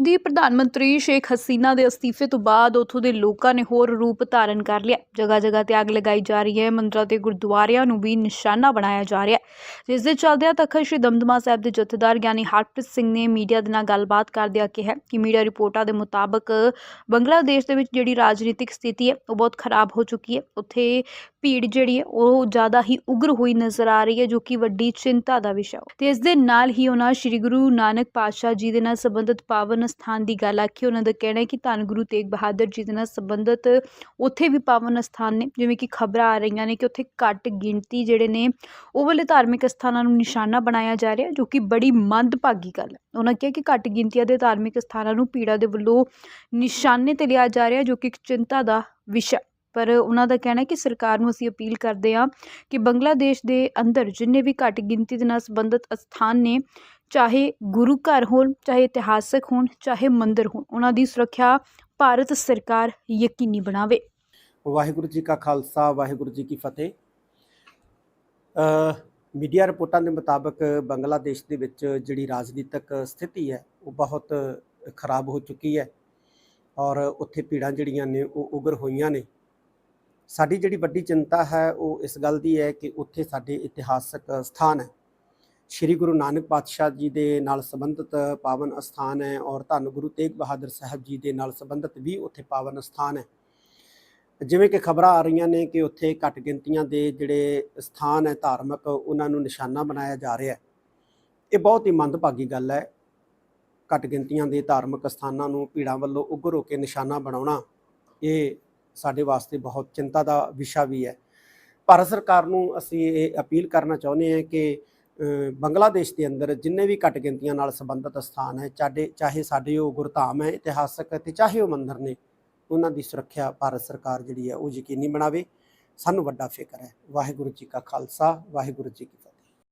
ਬੰਗਲਾਦੇਸ਼ ਦੀ ਪ੍ਰਧਾਨ ਮੰਤਰੀ ਸ਼ੇਖ ਹਸੀਨਾ ਦੇ ਅਸਤੀਫੇ ਤੋਂ ਬਾਅਦ ਉੱਥੋਂ ਦੇ ਲੋਕਾਂ ਨੇ ਹੋਰ ਰੂਪ ਧਾਰਨ ਕਰ ਲਿਆ। ਜਗ੍ਹਾ ਜਗ੍ਹਾ ਤੇ ਅੱਗ ਲਗਾਈ ਜਾ ਰਹੀ ਹੈ। ਮੰਦਰਾਂ ਤੇ ਗੁਰਦੁਆਰਿਆਂ ਨੂੰ ਵੀ ਨਿਸ਼ਾਨਾ ਬਣਾਇਆ ਜਾ ਰਿਹਾ ਹੈ। ਜਿਸ ਦੇ ਚਲਦਿਆਂ ਤਖਤ ਸ੍ਰੀ ਦਮਦਮਾ ਸਾਹਿਬ ਦੇ ਜਥੇਦਾਰ ਗਿਆਨੀ ਹਰਪ੍ਰੀਤ ਸਿੰਘ ਨੇ ਮੀਡੀਆ ਦੇ ਨਾਲ ਗੱਲਬਾਤ ਕਰਦਿਆਂ ਕਿਹਾ ਕਿ ਮੀਡੀਆ ਰਿਪੋਰਟਾਂ ਦੇ ਮੁਤਾਬਕ ਬੰਗਲਾਦੇਸ਼ ਦੇ ਵਿੱਚ ਜਿਹੜੀ ਰਾਜਨੀਤਿਕ ਸਥਿਤੀ ਹੈ, ਉਹ ਬਹੁਤ ਖਰਾਬ ਹੋ ਚੁੱਕੀ ਹੈ। ਉੱਥੇ ਭੀੜ ਜਿਹੜੀ ਹੈ, ਉਹ ਜ਼ਿਆਦਾ ਹੀ ਉਗਰ ਹੋਈ ਨਜ਼ਰ ਆ ਰਹੀ ਹੈ, ਜੋ ਕਿ ਵੱਡੀ ਚਿੰਤਾ ਦਾ ਵਿਸ਼ਾ ਹੈ। ਤੇ ਇਸ ਦੇ ਨਾਲ ਹੀ ਉਹਨਾਂ ਸ੍ਰੀ ਗੁਰੂ ਨਾਨਕ ਪਾਤਸ਼ਾਹ ਜੀ ਦੇ ਨਾਲ ਸੰਬੰਧਿਤ ਪਾਵਨ ਸਥਾਨ ਦੀ ਗੱਲ ਆਖੀ ਉਹਨਾਂ ਦਾ ਕਹਿਣਾ ਹੈ ਕਿ ਧੰਨ ਗੁਰੂ ਤੇਗ ਬਹਾਦਰ ਜੀ ਦੇ ਨਾਲ ਸੰਬੰਧਿਤ ਉੱਥੇ ਵੀ ਪਾਵਨ ਅਸਥਾਨ ਨੇ, ਜਿਵੇਂ ਕਿ ਖਬਰਾਂ ਆ ਰਹੀਆਂ ਨੇ ਕਿ ਉੱਥੇ ਘੱਟ ਗਿਣਤੀ ਜਿਹੜੇ ਨੇ, ਉਹ ਵਾਲੇ ਧਾਰਮਿਕ ਸਥਾਨਾਂ ਨੂੰ ਨਿਸ਼ਾਨਾ ਬਣਾਇਆ ਜਾ ਰਿਹਾ, ਜੋ ਕਿ ਬੜੀ ਮੰਦਭਾਗੀ ਗੱਲ ਹੈ। ਉਹਨਾਂ ਕਿਹਾ ਕਿ ਘੱਟ ਗਿਣਤੀਆਂ ਦੇ ਧਾਰਮਿਕ ਸਥਾਨਾਂ ਨੂੰ ਪੀੜਾ ਦੇ ਵੱਲੋਂ ਨਿਸ਼ਾਨੇ ਤੇ ਲਿਆ ਜਾ ਰਿਹਾ, ਜੋ ਕਿ ਇੱਕ ਚਿੰਤਾ ਦਾ ਵਿਸ਼ਾ ਪਰ ਉਹਨਾਂ ਦਾ ਕਹਿਣਾ ਹੈ ਕਿ ਸਰਕਾਰ ਨੂੰ ਅਸੀਂ ਅਪੀਲ ਕਰਦੇ ਹਾਂ ਕਿ ਬੰਗਲਾਦੇਸ਼ ਦੇ ਅੰਦਰ ਜਿੰਨੇ ਵੀ ਘੱਟ ਗਿਣਤੀ ਦੇ ਨਾਲ ਸੰਬੰਧਿਤ ਅਸਥਾਨ ਨੇ, ਚਾਹੇ ਗੁਰੂ ਘਰ ਹੋਣ, ਚਾਹੇ ਇਤਿਹਾਸਕ ਹੋਣ, ਚਾਹੇ ਮੰਦਿਰ ਹੋਣ, ਉਹਨਾਂ ਦੀ ਸੁਰੱਖਿਆ ਭਾਰਤ ਸਰਕਾਰ ਯਕੀਨੀ ਬਣਾਵੇ। ਵਾਹਿਗੁਰੂ ਜੀ ਕਾ ਖਾਲਸਾ, ਵਾਹਿਗੁਰੂ ਜੀ ਕੀ ਫਤਿਹ। ਮੀਡੀਆ ਰਿਪੋਰਟਾਂ ਦੇ ਮੁਤਾਬਕ ਬੰਗਲਾਦੇਸ਼ ਦੇ ਵਿੱਚ ਜਿਹੜੀ ਰਾਜਨੀਤਿਕ ਸਥਿਤੀ ਹੈ, ਉਹ ਬਹੁਤ ਖਰਾਬ ਹੋ ਚੁੱਕੀ ਹੈ ਔਰ ਉੱਥੇ ਪੀੜਾਂ ਜਿਹੜੀਆਂ ਨੇ, ਉਹ ਉਗਰ ਹੋਈਆਂ ਨੇ। ਸਾਡੀ ਜਿਹੜੀ ਵੱਡੀ ਚਿੰਤਾ ਹੈ, ਉਹ ਇਸ ਗੱਲ ਦੀ ਹੈ ਕਿ ਉੱਥੇ ਸਾਡੇ ਇਤਿਹਾਸਕ ਸਥਾਨ ਹੈ। ਸ੍ਰੀ ਗੁਰੂ ਨਾਨਕ ਪਾਤਸ਼ਾਹ ਜੀ ਦੇ ਨਾਲ ਸੰਬੰਧਿਤ ਪਾਵਨ ਅਸਥਾਨ ਹੈ ਔਰ ਧੰਨ ਗੁਰੂ ਤੇਗ ਬਹਾਦਰ ਸਾਹਿਬ ਜੀ ਦੇ ਨਾਲ ਸੰਬੰਧਿਤ ਵੀ ਉੱਥੇ ਪਾਵਨ ਅਸਥਾਨ ਹੈ। ਜਿਵੇਂ ਕਿ ਖਬਰਾਂ ਆ ਰਹੀਆਂ ਨੇ ਕਿ ਉੱਥੇ ਘੱਟ ਗਿਣਤੀਆਂ ਦੇ ਜਿਹੜੇ ਸਥਾਨ ਹੈ, ਧਾਰਮਿਕ, ਉਹਨਾਂ ਨੂੰ ਨਿਸ਼ਾਨਾ ਬਣਾਇਆ ਜਾ ਰਿਹਾ ਹੈ। ਇਹ ਬਹੁਤ ਹੀ ਮੰਦਭਾਗੀ ਗੱਲ ਹੈ। ਘੱਟ ਗਿਣਤੀਆਂ ਦੇ ਧਾਰਮਿਕ ਸਥਾਨਾਂ ਨੂੰ ਭੀੜਾਂ ਵੱਲੋਂ ਉਗਰ ਹੋ ਕੇ ਨਿਸ਼ਾਨਾ ਬਣਾਉਣਾ, ਇਹ ਸਾਡੇ ਵਾਸਤੇ ਬਹੁਤ ਚਿੰਤਾ ਦਾ ਵਿਸ਼ਾ ਵੀ ਹੈ। ਭਾਰਤ ਸਰਕਾਰ ਨੂੰ ਅਸੀਂ ਇਹ ਅਪੀਲ ਕਰਨਾ ਚਾਹੁੰਦੇ ਹਾਂ ਕਿ ਬੰਗਲਾਦੇਸ਼ ਦੇ ਅੰਦਰ ਜਿੰਨੇ ਵੀ ਘੱਟ ਗਿਣਤੀਆਂ ਨਾਲ ਸੰਬੰਧਿਤ ਸਥਾਨ ਹੈ ਚਾਹੇ ਚਾਹੇ ਸਾਡੇ ਉਹ ਗੁਰਧਾਮ ਹੈ ਇਤਿਹਾਸਕ ਤੇ ਚਾਹੇ ਉਹ ਮੰਦਿਰ ਨੇ, ਉਹਨਾਂ ਦੀ ਸੁਰੱਖਿਆ ਭਾਰਤ ਸਰਕਾਰ ਜਿਹੜੀ ਹੈ ਉਹ ਯਕੀਨੀ ਬਣਾਵੇ। ਸਾਨੂੰ ਵੱਡਾ ਫਿਕਰ ਹੈ। ਵਾਹਿਗੁਰੂ ਜੀ ਕਾ ਖਾਲਸਾ, ਵਾਹਿਗੁਰੂ ਜੀ ਕੀ ਫਤਿਹ।